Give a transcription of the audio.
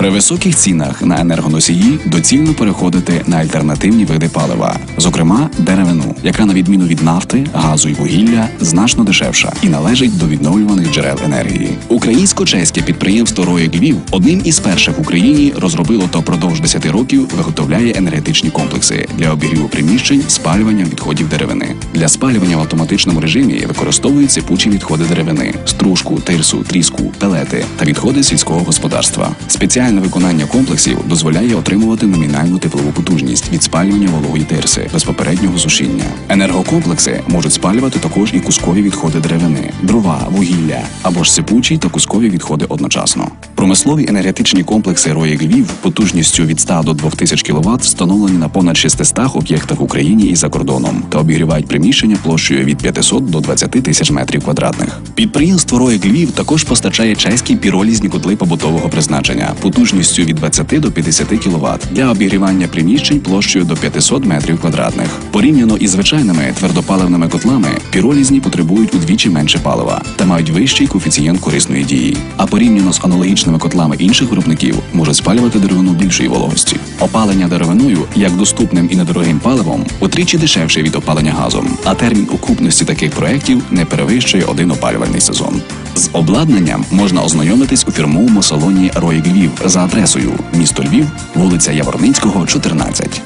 При високих цінах на енергоносії доцільно переходити на альтернативні види палива, зокрема деревину, яка на відміну від нафти, газу і вугілля значно дешевша і належить до відновлюваних джерел енергії. Українсько-чеське підприємство Роєк Львів одним із перших в Україні розробило та впродовж 10 років виготовляє енергетичні комплекси для обігріву приміщень, спалювання відходів деревини. Для спалювання в автоматичному режимі використовують сипучі відходи деревини, стружку, тирсу, тріску, пелети та відходи сільського господарства. Спеціальне виконання комплексів дозволяє отримувати номінальну теплову потужність від спалювання вологої тирси без попереднього сушіння. Енергокомплекси можуть спалювати також і кускові відходи деревини, дрова, вугілля або ж сипучі та кускові відходи одночасно. Промислові енергетичні комплекси Роєк Львів потужністю від 100 до 2000 кВт встановлені на понад 600 об'єктах в Україні і за кордоном та обігрівають приміщення площею від 500 до 20 тисяч метрів квадратних. Підприємство Роєк Львів також постачає чеські піролізні котли побутового призначення потужністю від 20 до 50 кВт для обігрівання приміщень площею до 500 метрів квадратних. Порівняно із звичайними твердопаливними котлами, піролізні потребують удвічі менше палива та мають вищий коефіцієнт корисної дії. А порівняно з аналогічними котлами інших виробників можуть спалювати деревину більшої вологості. Опалення деревиною як доступним і недорогим паливом утричі дешевше від опалення газом, а термін окупності таких проєктів не перевищує один опалювальний сезон. З обладнанням можна ознайомитись у фірмовому салоні Роїк Львів за адресою місто Львів, вулиця Яворницького, 14.